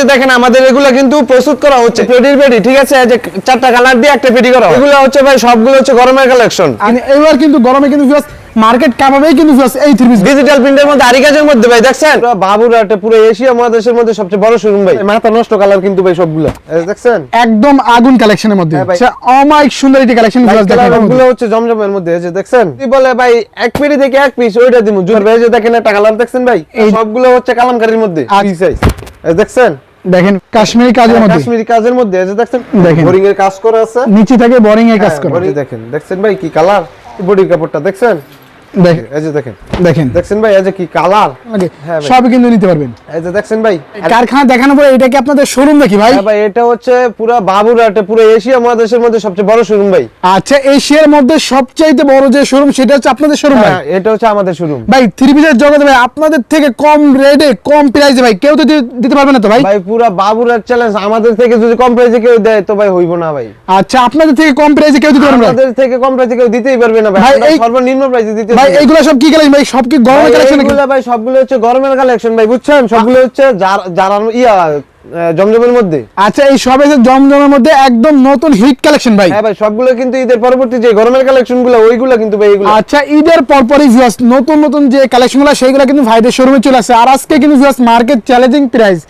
যে দেখেন আমাদের এগুলো কিন্তু প্রস্তুত করা হচ্ছে পেটির পেটি ঠিক আছে? এই যে চারটা কালার দিয়ে একটা পেটি করা এগুলো হচ্ছে ভাই সবগুলো হচ্ছে গরমের কালেকশন এবার কিন্তু গরমে কিন্তু মার্কেট কাঁপাবেই কিন্তু এই থ্রি পিস ডিজিটাল প্রিন্টের মধ্যে আরি কাজের মধ্যে ভাই দেখছেন? পুরো বাবুরহাটে পুরো এশিয়া মহাদেশের মধ্যে সবচেয়ে বড় শোরুম ভাই। মাথা নষ্ট কালার কিন্তু ভাই সবগুলো। এই দেখছেন? একদম আগুন কালেকশনের মধ্যে। হ্যাঁ আচ্ছা অমাইক সুন্দর একটি কালেকশনগুলো হচ্ছে জমজমের মধ্যে এই যে দেখছেন? কি বলে ভাই এক পেটি থেকে এক পিস ওইটা দিমু। জোর ভাই এই যে দেখেন একটা কালার দেখছেন ভাই? এই- সবগুলো হচ্ছে কালামকারীর মধ্যে আর সাইজ এই দেখছেন? দেখেন কাশ্মীরি কাজের মধ্যে। কাশ্মীরি কাজের মধ্যে এই যে দেখছেন দেখেন। বোরিং এর কাজ করা আছে। নিচে থেকে বোরিং এর কাজ হ্যাঁ, করা। দেখেন দেখছেন ভাই কি কালার? বডির কাপড়টা দেখছেন? এই যে দেখেন। দেখেন। দেখছেন ভাই এই যে কি কালার? Okay, ভাই। সবই কিন্তু নিতে পারবেন। এই যে দেখছেন ভাই কারখানা দেখানোর পরে এটা কি আপনাদের শোরুম নাকি ভাই? ভাই এটা হচ্ছে পুরো বাবুরহাটে পুরো এশিয়া মহাদেশের মধ্যে সবচেয়ে বড় শোরুম ভাই। আচ্ছা এশিয়ার মধ্যে সবচাইতে বড় যে শোরুম সেটা হচ্ছে আপনাদের শোরুম ভাই? এটা হচ্ছে আমাদের শোরুম ভাই থ্রি পিসের জগতে ভাই আপনাদের থেকে কম রেটে কম প্রাইসে ভাই কেউ তো দিতে পারবে না তো ভাই? ভাই পুরো বাবুরহাট চ্যালেঞ্জ আমাদের থেকে যদি কম প্রাইসে কেউ দেয় তো ভাই হইব না ভাই। আচ্ছা আপনাদের থেকে কম প্রাইসে কেউ দিতে পারবে না? আমাদের থেকে কম প্রাইসে কেউ দিতেই পারবে না ভাই। সর্বনিম্ন প্রাইসে দিতে ভাই। এইগুলো সব কি কালেকশন ভাই? সব কি গরমের কালেকশন ভাই সবগুলো হচ্ছে গরমের কালেকশন ভাই বুঝছেন? সবগুলো হচ্ছে যারা ইয়া জমজমের মধ্যে। আচ্ছা এই সব এসে জমজমের মধ্যে একদম নতুন হিট কালেকশন ভাই। হ্যাঁ ভাই সবগুলো কিন্তু ঈদের পরবর্তী যে গরমের কালেকশনগুলো ওইগুলো কিন্তু ভাই এগুলো। আচ্ছা ঈদের পরপরই ভিউয়ার্স নতুন নতুন যে কালেকশনগুলো সেইগুলো কিন্তু ভাইদের শোরুমে চলে আসছে। আর আজকে কিন্তু viewers market challenging price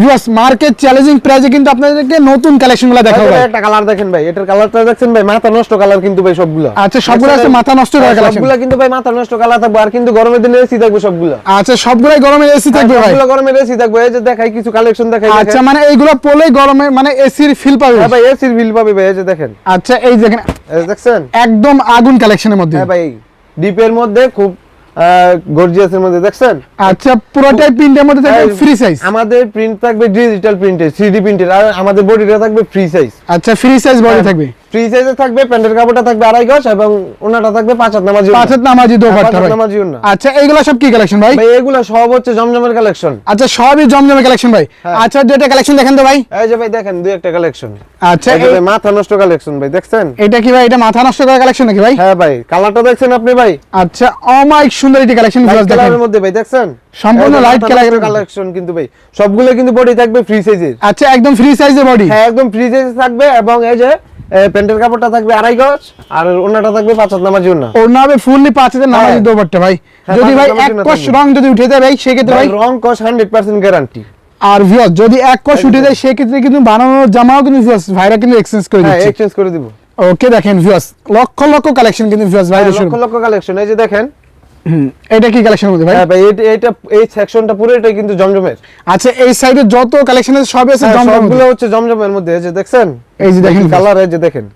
viewers market challenging প্রাইসে কিন্তু আপনাদেরকে নতুন কালেকশনগুলো দেখাবো ভাই, একটা কালার দেখেন ভাই এটার কালারটা দেখছেন ভাই? মাথা নষ্ট কালার কিন্তু ভাই সবগুলো। আচ্ছা, সবগুলো আছে মাথা নষ্ট করা হ্যাঁ, সবগুলো কিন্তু ভাই মাথা নষ্ট কালার থাকবে আর কিন্তু গরমের দিনে এসি থাকবে সবগুলো। আচ্ছা সবগুলাই গরমে এসি থাকবে ভাই। সবগুলো গরমের এসি থাকবে এই যে দেখাই কিছু কালেকশন দেখাই আচ্ছা মানে এইগুলো পলেই গরমে মানে এসির ফিল পাবে। হ্যাঁ ভাই এসির ফিল পাবে ভাই এই যে দেখেন। আচ্ছা এই দেখেন দেখছেন? একদম আগুন কালেকশনের মধ্যে। হ্যাঁ ভাই ডিপের মধ্যে খুব গর্জিয়াসের মধ্যে দেখছেন? আচ্ছা পুরোটাই প্রিন্টের মধ্যে থাকবে ফ্রি সাইজ আমাদের প্রিন্ট থাকবে ডিজিটাল প্রিন্টের 3D প্রিন্টের আর আমাদের বডিটা থাকবে ফ্রি সাইজ আচ্ছা ফ্রি সাইজ বডি। থাকবে। ফ্রি সাইজে থাকবে প্যান্টের কাপড়টা থাকবে আড়াই গজ এবং ওনাটা থাকবে পাঁচ হাত নামাজি পাঁচ হাত নামাজি দো হ্যাঁ, পাঁচ হাত নামাজি ওড়না। আচ্ছা এইগুলো সব কি কালেকশন ভাই? ভাই এগুলো সব হচ্ছে জমজমের কালেকশন আচ্ছা সবই জমজমে কালেকশন ভাই। হ্যাঁ। আচ্ছা দুইটা কালেকশন দেখেন তো ভাই। এই যে ভাই দেখেন দুই একটা কালেকশন আচ্ছা এই যে এই- ভাই মাথা নষ্ট কালেকশন ভাই দেখছেন? এটা কি ভাই এটা মাথা নষ্ট করা কালেকশন নাকি ভাই? হ্যাঁ ভাই কালারটা দেখছেন আপনি ভাই? আচ্ছা অমাইক সুন্দর একটি কালেকশন কালারের মধ্যে ভাই দেখছেন? সম্পূর্ণ এর কালেকশন কিন্তু ভাই সবগুলো কিন্তু বডি থাকবে ফ্রি সাইজের আচ্ছা একদম ফ্রি সাইজের বডি হ্যাঁ একদম ফ্রি সাইজে থাকবে এবং এই যে প্যান্টের কাপড়টা থাকবে আড়াই গজ আর ওনাটা থাকবে পাঁচ হাত নামাজি ওনা ওর নামে ফুললি পাঁচ হাজার নামাজি হ্যাঁ। ভাই। হ্যাঁ, যদি ভাই এক কষ রং যদি উঠে যায় ভাই সেক্ষেত্রে ভাই রং কস হান্ড্রেড পার্সেন্ট গ্যারান্টি আর যদি এক কষ উঠে যায় সেক্ষেত্রে কিন্তু বানানোর জামাও কিন্তু ভিউয়ার্স ভাইরা কিন্তু এক্সচেঞ্জ করে হ্যাঁ দিচ্ছে। এক্সচেঞ্জ করে দিব। ওকে দেখেন ভিউয়ার্স লক্ষ লক্ষ কালেকশন কিন্তু ভিউয়ার্স ভাইদের লক্ষ লক্ষ কালেকশন এই যে দেখেন। এটা কি কালেকশন মধ্যে ভাই? ভাই এটা এই সেকশনটা পুরো এটা কিন্তু জমজমের। আচ্ছা এই সাইডে যত কালেকশন আছে সবই আছে হ্যাঁ, জমজমের হচ্ছে জমজমের মধ্যে এই যে দেখছেন? এই যে দেখেন কালার এই যে দেখেন।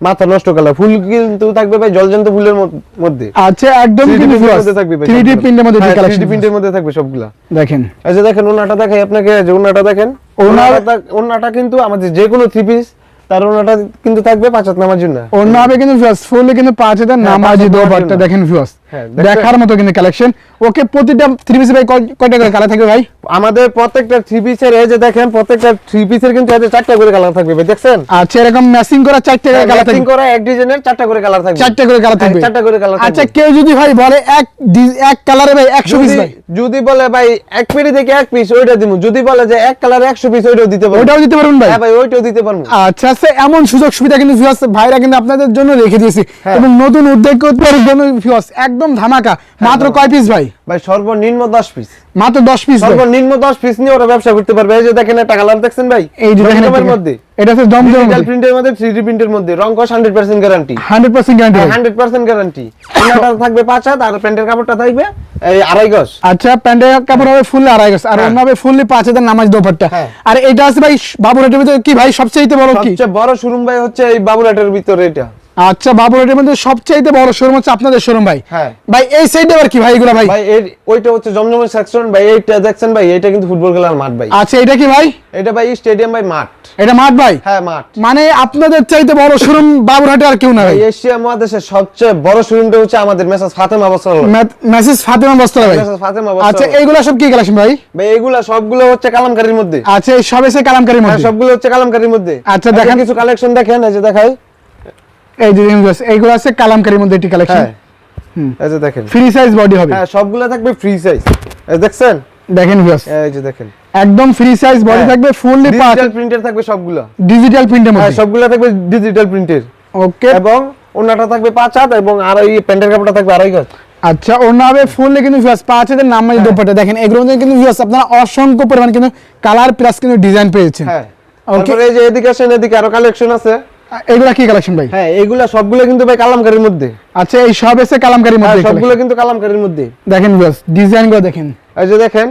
মাথা নষ্ট কালার ফুল কিন্তু থাকবে ভাই জলজন্ত ফুলের মধ্যে। আচ্ছা একদম কিন্তু প্রিন্টের মধ্যে থাকবে ভাই 3D প্রিন্টের মধ্যে কালেকশন 3D প্রিন্টের মধ্যে থাকবে সবগুলা। দেখেন। এই যে দেখেন ওনাটা দেখাই আপনাকে যে ওনাটা দেখেন। ওনাটা ওনাটা কিন্তু আমাদের যে কোনো থ্রি পিস তার ওনাটা কিন্তু থাকবে পাঁচ হাত নামার জন্য। ওর নামে কিন্তু ফুললি কিন্তু পাঁচ হাজার হ্যাঁ, নামাজি পাঁচ হাজার দো নামাজি পাট্টা না। দেখেন ভিউয়ার্স? দেখার মতো কিন্তু কালেকশন ওকে প্রতিটা থ্রি পিস ভাই কয়টা করে কালার থাকবে ভাই? আমাদের প্রত্যেকটা থ্রি পিসের এই যে দেখেন প্রত্যেকটা থ্রি পিসের কিন্তু এতে চারটা করে কালার থাকবে ভাই দেখছেন? আচ্ছা এরকম ম্যাচিং করা চারটে করে কালার ম্যাচিং থাকবে। করা এক ডিজাইনের চারটা করে কালার থাকবে। চারটে করে কালার থাকবে। হ্যাঁ, চারটা করে কালার আচ্ছা কেউ যদি ভাই বলে এক এক কালারে ভাই একশো পিস ভাই। যদি বলে ভাই এক পেটি থেকে এক পিস ওইটা দিব যদি বলে যে এক কালার একশো পিস ওইটাও দিতে পারব। ওটাও দিতে পারবেন ভাই? হ্যাঁ ভাই ওইটাও দিতে পারব। আচ্ছা আচ্ছা এমন সুযোগ সুবিধা কিন্তু ভিউয়ার্স ভাইরা কিন্তু আপনাদের জন্য রেখে দিয়েছি। হ্যাঁ। এবং নতুন উদ্যোগ করতে জন্য ভিউয়ার্স একদম ধামাকা। মাত্র কয় পিস ভাই? ভাই সর্বনিম্ন দশ পিস মাত্র দশ পিস সর্বনিম্ন দশ পিস নিয়ে ওরা ব্যবসা করতে পারবে। এই যে দেখেন একটা কালার দেখছেন ভাই? এই যে দেখেন একটা- মধ্যে। এটা হচ্ছে জমজমের ডিজিটাল প্রিন্টের মধ্যে থ্রি ডি প্রিন্টের মধ্যে। রং কস hundred percent guarantee hundred percent guarantee hundred percent guarantee ওনাটা থাকবে পাঁচ হাত আর প্যান্টের কাপড়টা থাকবে এই আড়াই গজ। আচ্ছা প্যান্টের কাপড় হবে ফুল আড়াই গজ। আর হ্যাঁ। অন্য হবে ফুললি পাঁচ হাজার নামাজ দোপাট্টা। হ্যাঁ। আর এটা আছে ভাই বাবুরাটের ভিতরে কি ভাই সবচেয়ে বড় কি? সবচেয়ে বড় শোরুম ভাই হচ্ছে এই বাবুরাটের ভিতরে এটা। আচ্ছা বাবুরাটের মধ্যে সবচেয়ে বড় শোরুম হচ্ছে আপনাদের শোরুম ভাই। হ্যাঁ। ভাই এই সাইডে আবার কি ভাই এগুলো ভাই? ভাই এর ওইটা হচ্ছে জমজমের সেকশন ভাই এইটা দেখছেন ভাই এটা কিন্তু ফুটবল খেলার মাঠ ভাই। আচ্ছা এটা কি ভাই? এটা ভাই স্টেডিয়াম ভাই মাঠ। এটা মাঠ ভাই? হ্যাঁ মাঠ। মানে আপনাদের চাইতে বড় শোরুম বাবুরহাটে আর কেউ না ভাই? এশিয়া মহাদেশের সবচেয়ে বড় শোরুমটা হচ্ছে আমাদের মেসাজ ফাতেমা বস্ত্র মেসেজ ফাতেমা বস্ত্র ভাই? মেসাজ ফাতেমা আচ্ছা বস্ত্র এইগুলা সব কি কালেকশন ভাই? ভাই এগুলা সবগুলো হচ্ছে কালামকারীর মধ্যে। আচ্ছা এই সব এসে কালামকারীর হ্যাঁ মধ্যে? সবগুলো হচ্ছে কালামকারীর মধ্যে। আচ্ছা, দেখেন। কিছু কালেকশন দেখেন এই যে দেখাই। এই যে এইগুলো আছে কালামকারীর মধ্যে একটি কালেকশন হ্যাঁ। এই যে দেখেন। ফ্রি সাইজ বডি হবে। হ্যাঁ সবগুলো থাকবে ফ্রি সাইজ এই দেখছেন? দেখেন ভিউয়ার্স এই যে দেখেন। একদম ফ্রি সাইজ বডি হ্যাঁ। থাকবে ফুললি ডিজিটাল প্রিন্টার থাকবে সবগুলো। ডিজিটাল প্রিন্টের হ্যাঁ সবগুলো থাকবে ডিজিটাল প্রিন্টের ওকে এবং ওনাটা থাকবে পাঁচ হাত এবং আর এই প্যান্টের কাপড়টা থাকবে আড়াই গজ আচ্ছা ওনা হবে ফুললি কিন্তু ভিউয়ার্স পাঁচ নাম মানে দোপাট্টা। দেখেন এগুলো মধ্যে কিন্তু ভিউয়ার্স আপনারা অসংখ্য পরিমাণ কিন্তু কালার প্লাস কিন্তু ডিজাইন পেয়েছেন। হ্যাঁ. তারপরে এই যে এদিকে আসেন এদিকে আরও কালেকশন আছে। এগুলা কি কালেকশন ভাই? হ্যাঁ এগুলা সবগুলো কিন্তু ভাই কালামকারীর মধ্যে। আচ্ছা এই সব এসে কালামকারীর হ্যাঁ মধ্যে সবগুলো কিন্তু কালামকারীর মধ্যে। দেখেন ভিউয়ার্স ডিজাইনগুলো দেখেন। এই যে দেখেন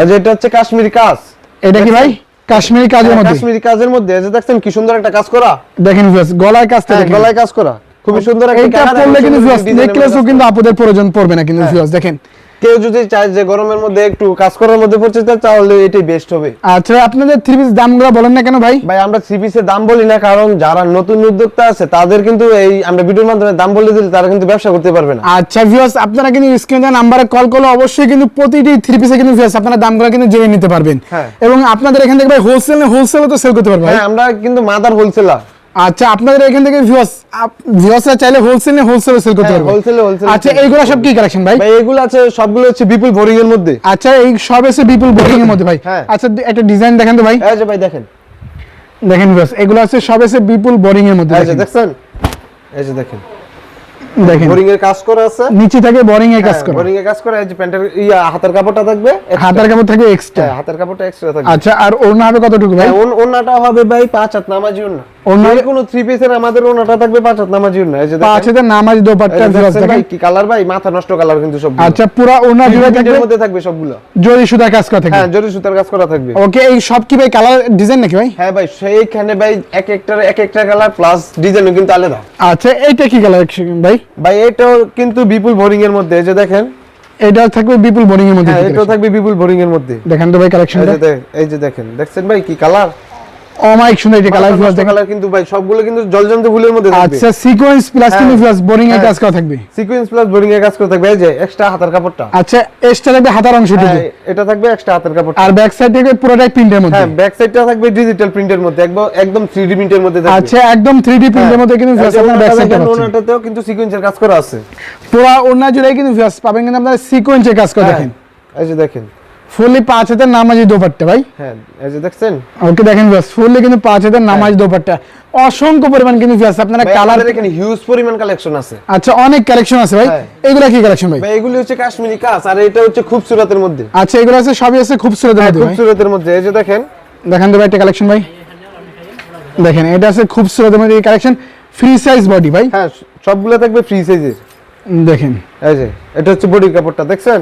এই যে এটা হচ্ছে কাশ্মীরি কাজ। এটা কি ভাই? কাশ্মীরি কাজের হ্যাঁ, মধ্যে। কাশ্মীরি কাজের মধ্যে। এই যে দেখছেন কি সুন্দর একটা কাজ করা। দেখেন ভিউয়ার্স গলায় কাজটা হ্যাঁ দেখেন। গলায় কাজ করা। খুবই সুন্দর একটা এইটা কালার পরলে কিন্তু ভিউয়ার্স নেকলেসও কিন্তু আপনাদের প্রয়োজন পড়বে না কিন্তু হ্যাঁ। ভিউয়ার্স দেখেন। কেউ যদি চায় যে গরমের মধ্যে একটু কাজ করার মধ্যে পড়ছে তাহলে এটাই বেস্ট হবে। আচ্ছা আপনাদের থ্রি পিস দামগুলো বলেন না কেন ভাই? ভাই আমরা থ্রি পিসের দাম বলি না কারণ যারা নতুন উদ্যোক্তা আছে তাদের কিন্তু এই আমরা ভিডিওর মাধ্যমে দাম বলে দিলে তারা কিন্তু ব্যবসা করতে পারবে না। আচ্ছা ভিউয়ার্স আপনারা কিন্তু স্ক্রিনে নাম্বারে কল করলে অবশ্যই কিন্তু প্রতিটি থ্রি পিসে কিন্তু ভিউয়ার্স আপনারা দামগুলো কিন্তু জেনে নিতে পারবেন। হ্যাঁ। এবং আপনাদের এখান থেকে ভাই হোলসেল হোলসেলও তো সেল করতে পারবেন হ্যাঁ আমরা কিন্তু মাদার হোলসেলার আচ্ছা আপনাদের এখান থেকে ভিউয়ার্স ভিউয়ার্সরা চাইলে হোলসেলে হোলসেলে সেল করতে হ্যাঁ, এ wholesale এ আচ্ছা এইগুলো সব কি কালেকশন ভাই? ভাই এগুলো আছে সবগুলো হচ্ছে বিপুল বোরিং এর মধ্যে। আচ্ছা এই সব এসে বিপুল বোর্ডিং এর মধ্যে ভাই। হ্যাঁ। আচ্ছা একটা ডিজাইন দেখেন তো ভাই। এই যে ভাই দেখেন। দেখেন ভিউয়ার্স এগুলো আছে সব এসে বিপুল বোর্ডিং এর মধ্যে দেখেন। দেখছেন? এই যে দেখেন। দেখেন। বোরিং এর কাজ করা আছে। নিচে থাকে বোরিং এর কাজ করা। বোরিং এর কাজ করা এই যে প্যান্টের ইয়া হাতের কাপড়টা থাকবে। হাতের কাপড় থাকবে এক্সট্রা হ্যাঁ, হাতের কাপড়টা এক্সট্রা থাকবে। আচ্ছা আর ওড়না হবে কতটুকু ভাই? হ্যাঁ, ওন্নাটা হবে ভাই পাঁচ হাত নামাজি ওড়না- কোনো থ্রি পিসের আমাদের ওন্নাটা থাকবে পাঁচ হাত নামাজি এই যে পাঁচ নামাজ দোপাট্টা ভাই কি কালার ভাই? মাথা নষ্ট কালার কিন্তু সব আচ্ছা পুরো জুড়ে থাকবে? মধ্যে থাকবে সবগুলো। জরি কাজ করা থাকবে? হ্যাঁ জরি সুতার কাজ করা থাকবে। ওকে এই সব কি ভাই কালার ডিজাইন নাকি ভাই? হ্যাঁ ভাই সেইখানে ভাই এক একটার এক একটা কালার প্লাস ডিজাইনও কিন্তু আলাদা। আচ্ছা এইটা কি কালার ভাই? ভাই এটাও কিন্তু বিপুল বোরিং এর মধ্যে এই যে দেখেন। এটা থাকবে বিপুল বোর্ডিং এর মধ্যে হ্যাঁ collection? থাকবে বিপুল বোরিং এর মধ্যে। দেখেন তো ভাই কালেকশনটা এই যে দেখেন। দেখছেন ভাই কি কালার অমাইক সুন্দর এই কালার কালার কিন্তু ভাই সবগুলো কিন্তু জলজন্ত ফুলের মধ্যে থাকবে। আচ্ছা সিকোয়েন্স প্লাস কিন্তু হ্যাঁ। ভিউয়ার্স বোরিং এর হ্যাঁ। কাজ করা থাকবে। সিকোয়েন্স প্লাস বোরিং এর কাজ করে থাকবে। এই যে এক্সট্রা হাতের কাপড়টা। আচ্ছা এক্সট্রা থাকবে হাতার অংশটুকু হ্যাঁ এটা থাকবে এক্সট্রা হাতের কাপড়টা। আর ব্যাক সাইড থেকে পুরোটাই প্রিন্টের মধ্যে। হ্যাঁ ব্যাক সাইডটা থাকবে ডিজিটাল প্রিন্টের মধ্যে। একদম একদম 3D প্রিন্টের মধ্যে থাকবে। আচ্ছা একদম 3D প্রিন্টের মধ্যে কিন্তু আপনারা ব্যাক সাইডটা পাচ্ছেন। ওনাটাতেও কিন্তু সিকোয়েন্সের কাজ করা আছে। পুরো ওড়না জুড়ে কিন্তু ভিউয়ার্স পাবেন কিন্তু আপনারা সিকোয়েন্সের কাজ করা হ্যাঁ, দেখেন। এই যে দেখেন। ফুললি পাঁচ হাজার নামাজি দোপাট্টা ভাই। হ্যাঁ এই যে দেখছেন? ওকে দেখেন ভিউয়ার্স ফুললি কিন্তু পাঁচ হাজার নামাজি দোপাট্টা। অসংখ্য পরিমাণ কিন্তু ভিউয়ার্স আপনারা কালার হিউজ পরিমাণ কালেকশন আছে। আচ্ছা অনেক কালেকশন আছে ভাই। হ্যাঁ। এগুলা কি কালেকশন ভাই? এগুলি হচ্ছে কাশ্মীরি কাজ আর এটা হচ্ছে খুবসুরতের মধ্যে। আচ্ছা এগুলো আছে সবই আছে খুব সুন্দর হ্যাঁ মধ্যে ভাই। খুবসুরতের মধ্যে। এই যে দেখেন। দেখেন তো ভাই একটা কালেকশন ভাই। দেখেন এটা আছে খুব সুন্দর মধ্যে কালেকশন ফ্রি সাইজ বডি ভাই। হ্যাঁ সবগুলো থাকবে ফ্রি সাইজের দেখেন। এই যে এটা হচ্ছে বডির কাপড়টা দেখছেন?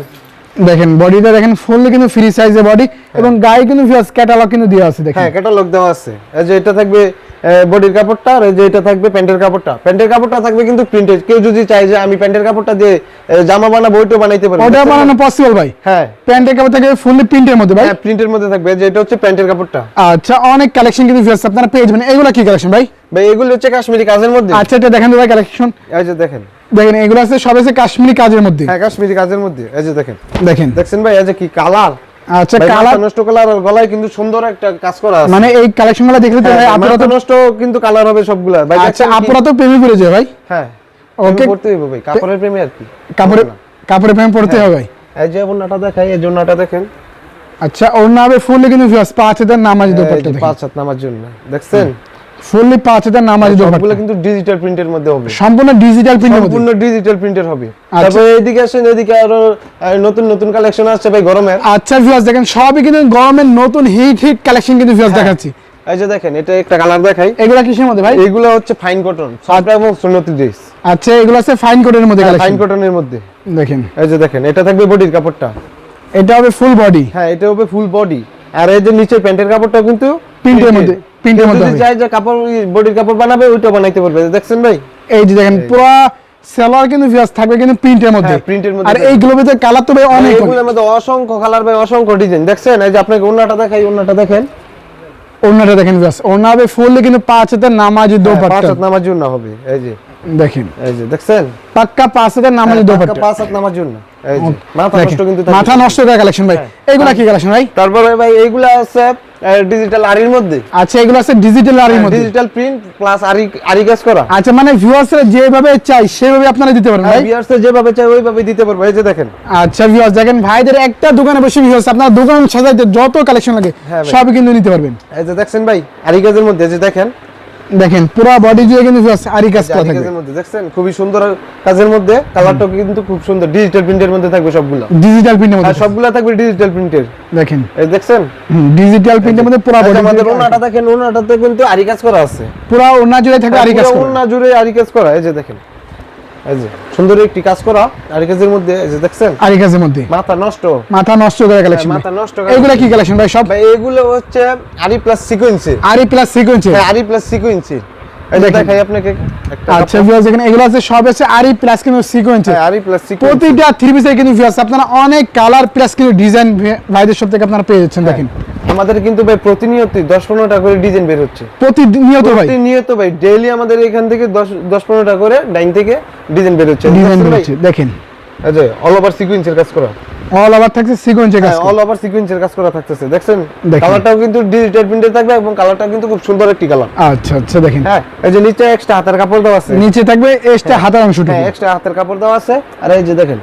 দেখেন বডিটা দেখেন ফুললি কিন্তু ফ্রি সাইজের বডি এবং গায়ে কিন্তু ভিউয়ার্স ক্যাটালগ কিন্তু দেওয়া আছে দেখেন। হ্যাঁ ক্যাটালগ দেওয়া আছে। এই যে এটা থাকবে বডির কাপড়টা আর এই যে এটা থাকবে প্যান্টের কাপড়টা। প্যান্টের কাপড়টা থাকবে কিন্তু প্রিন্টেড কেউ যদি চায় যে আমি প্যান্টের কাপড়টা দিয়ে জামা বানাবো ওইটাও বানাইতে পারব। ওটা বানানো পসিবল ভাই। হ্যাঁ। প্যান্টের কাপড় থেকে ফুললি প্রিন্টের মধ্যে ভাই। হ্যাঁ প্রিন্টের মধ্যে থাকবে। যে এটা হচ্ছে প্যান্টের কাপড়টা। আচ্ছা অনেক কালেকশন কিন্তু ভিউয়ার্স আপনারা পেয়ে যাবেন। এগুলো কি কালেকশন ভাই? ভাই এগুলো হচ্ছে কাশ্মীরি কাজের মধ্যে। আচ্ছা এটা দেখেন ভাই কালেকশন এই যে দেখেন। দেখেন এগুলো আছে সব আছে কাশ্মীরি কাজের মধ্যে। হ্যাঁ কাশ্মীরি কাজের মধ্যে। এই যে দেখেন। দেখেন। দেখছেন ভাই এই যে কি কালার? আচ্ছা কালার নষ্ট কালার আর গলায় কিন্তু সুন্দর একটা কাজ করা আছে। মানে এই কালেকশনগুলো দেখলে তো ভাই হ্যাঁ, আপনারা তো নষ্ট কিন্তু কালার হবে সবগুলা। ভাই আচ্ছা আপনারা তো প্রেমে পড়ে যায় ভাই। হ্যাঁ ওকে। ওকে করতে হবে ভাই কাপড়ের প্রেমে আর কি। কাপড়ে কাপড়ে প্রেমে পড়তে হ্যাঁ। হবে ভাই। এই যে ওনাটা দেখাই এই জন্যটা দেখেন। আচ্ছা ওর নামে ফুললি কিন্তু পাঁচ হাজার নামাজি দোপাট্টা পাঁচ হাত নামার জন্য দেখছেন? ফুললি পাঁচ হাজার নামাজি সবগুলো দোপাট্টা কিন্তু ডিজিটাল প্রিন্টের মধ্যে হবে। সম্পূর্ণ ডিজিটাল প্রিন্টের মধ্যে। সম্পূর্ণ ডিজিটাল প্রিন্টের হবে। আচ্ছা। তারপরে এইদিকে আসেন এদিকে আরও নতুন নতুন কালেকশন আসছে ভাই গরমের। আচ্ছা ভিউয়ার্স দেখেন সবই কিন্তু গরমের নতুন হিট হিট কালেকশন কিন্তু ভিউয়ার্স হ্যাঁ। দেখাচ্ছি। এই যে দেখেন এটা একটা কালার দেখাই। এগুলা কিসের মধ্যে ভাই? এগুলো হচ্ছে ফাইন কটন সফট এবং সুন্নতি ড্রেস আচ্ছা এগুলো আছে ফাইন কটনের মধ্যে কালেকশন ফাইন কটনের মধ্যে। দেখেন। এই যে দেখেন এটা থাকবে বডির কাপড়টা। এটা হবে ফুল বডি হ্যাঁ এটা হবে ফুল বডি আর এই যে নিচে প্যান্টের কাপড়টা কিন্তু প্রিন্টের মধ্যে। প্রিন্টের মধ্যে যদি হবে। যে কাপড় বডির কাপড় বানাবে ওইটা বানাইতে পারবে। দেখছেন ভাই? এই যে দেখেন পুরো সেলার কিন্তু ভিউয়ার্স থাকবে কিন্তু প্রিন্টের মধ্যে। হ্যাঁ, print এর মধ্যে আর। এইগুলোর কালার তো ভাই অনেক। এগুলোর মধ্যে অসংখ্য কালার ভাই অসংখ্য ডিজাইন দেখছেন? এই যে আপনাকে ওন্নাটা দেখাই ওন্নাটা দেখেন। ওড়নাটা দেখেন ভিউয়ার্স ওড়না হবে ফুললি কিন্তু পাঁচ নামাজি হ্যাঁ, পাঁচ দোপাট্টা। হাত নামার জন্য হবে। এই যে। দেখেন। এই যে দেখছেন? পাক্কা পাঁচ হাজার নামাজি হ্যাঁ, দোপাট্টা। পাঁচ হাত নামার জন্য এই যে, মাথা নষ্ট কিন্তু। মাথা নষ্ট করা কালেকশন ভাই। এগুলা কি কালেকশন ভাই? তারপরে ভাই এইগুলা আছে ডিজিটাল আরির মধ্যে। আচ্ছা এগুলো আছে ডিজিটাল আরির মধ্যে। ডিজিটাল প্রিন্ট প্লাস আরি আরি কাজ করা। আচ্ছা মানে ভিউয়ার্সরা যেভাবে চাই সেভাবে আপনারা দিতে পারবেন ভাই? ভিউয়ার্স যেভাবে চাই ওইভাবে দিতে পারব। এই যে দেখেন। আচ্ছা ভিউয়ার্স দেখেন ভাইদের একটা দোকানে বসে ভিউয়ার্স আপনার দোকান সাজাইতে যত কালেকশন লাগে সব কিন্তু নিতে পারবেন। এই যে দেখছেন ভাই আরি কাজের মধ্যে যে দেখেন দেখেন পুরো বডি জুড়ে কিন্তু আরি কাজ করা থাকবে মধ্যে দেখছেন? খুবই সুন্দর কাজের মধ্যে কালারটা কিন্তু খুব সুন্দর। ডিজিটাল প্রিন্টের মধ্যে থাকবে সবগুলো। ডিজিটাল প্রিন্টের মধ্যে সবগুলো থাকবে ডিজিটাল প্রিন্টের দেখেন। এই দেখছেন? ডিজিটাল প্রিন্টের মধ্যে পুরো বডি আমাদের ওনাটা দেখেন ওনাটাতে কিন্তু আরি কাজ করা আছে। পুরো ওনা জুড়ে থাকে আরি কাজ করা। ওনা জুড়ে আরি কাজ করা। এই যে দেখেন। এই যে সুন্দর একটি কাজ করা আরি কাজের মধ্যে এই যে দেখছেন? আরি কাজের মধ্যে। মাথা নষ্ট। মাথা নষ্ট করে কালেকশন মাথা নষ্ট করে এগুলা কি কালেকশন ভাই সব? ভাই এগুলো হচ্ছে আরি প্লাস সিকোয়েন্সি আরি প্লাস সিকোয়েন্সি হ্যাঁ আরি প্লাস সিকোয়েন্সি এই দেখাই আপনাকে আচ্ছা ভিউয়ার্স দেখেন এগুলো আছে সব আছে আরি প্লাস কিন্তু সিকোয়েন্সে হ্যাঁ, প্লাস সিকোয়েন্সি প্রতিটা থ্রি পিসের কিন্তু ভিউয়ার্স আপনারা অনেক কালার প্লাস কিন্তু ডিজাইন ভাইদের সব থেকে আপনারা পেয়ে যাচ্ছেন হ্যাঁ। দেখেন। আমাদের কিন্তু ভাই প্রতিনিয়তই দশ পনেরোটা করে ডিজাইন বের হচ্ছে। প্রতিনিয়ত ভাই। প্রতিনিয়ত ভাই ডেইলি আমাদের এখান থেকে দশ দশ পনেরোটা করে ডাইন থেকে ডিজাইন বের হচ্ছে। ডিজাইন হচ্ছে দেখেন। অল ওভার সিকোয়েন্সের কাজ করা। অল ওভার থাকছে সিকোয়েন্সে কাজ হ্যাঁ অল ওভার সিকোয়েন্সের কাজ করা থাকতেছে দেখছেন? কালারটাও কিন্তু ডিজিটাল প্রিন্টে থাকবে এবং কালারটাও কিন্তু খুব সুন্দর একটি কালার আচ্ছা আচ্ছা দেখেন। হ্যাঁ এই যে নিচে এক্সট্রা হাতের কাপড় দেওয়া আছে। নিচে থাকবে এক্সট্রা হাতার অংশটুকু। হ্যাঁ এক্সট্রা হাতের কাপড় দেওয়া আছে। আর এই যে দেখেন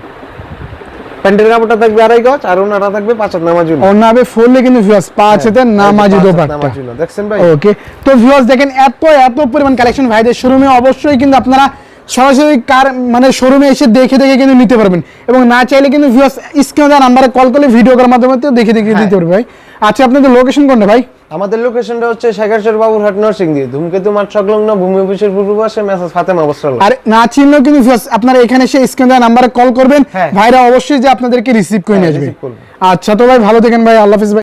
প্যান্টের কাপড়টা থাকবে আড়াই গজ আর ওনাটা থাকবে পাঁচ হাত নামাজ অন্য হবে ফুললে কিন্তু ভিউয়ার্স পাঁচ হাতে নামাজি দোপাট্টা দেখছেন ভাই? ওকে তো ভিউয়ার্স দেখেন এত এত পরিমাণ কালেকশন ভাইদের শোরুমে অবশ্যই কিন্তু আপনারা সরাসরি কার মানে শোরুমে এসে দেখে দেখে কিন্তু নিতে পারবেন। এবং না চাইলে কিন্তু ভিউয়ার্স স্ক্রিনে দেওয়া নাম্বারে কল করলে ভিডিও করার মাধ্যমে তো দেখে দেখে নিতে পারবে ভাই। আচ্ছা আপনাদের লোকেশন কোনটা ভাই? আমাদের লোকেশনটা হচ্ছে শেখারচর বাবুরহাট নরসিংদী। ধূমকেতু মাঠ সংলগ্ন ভূমি অফিসের পূর্ব পাশে মেসাজ ফাতেমা বস্ত্রালয় আর না চিনলেও কিন্তু আপনারা এখানে এসে স্ক্রিনে দেওয়া নাম্বারে কল করবেন। হ্যাঁ। ভাইরা অবশ্যই যে আপনাদেরকে রিসিভ করে নিয়ে হ্যাঁ, আসবে। receive আচ্ছা তো ভাই ভালো থাকেন ভাই আল্লাহ হাফিজ ভাই।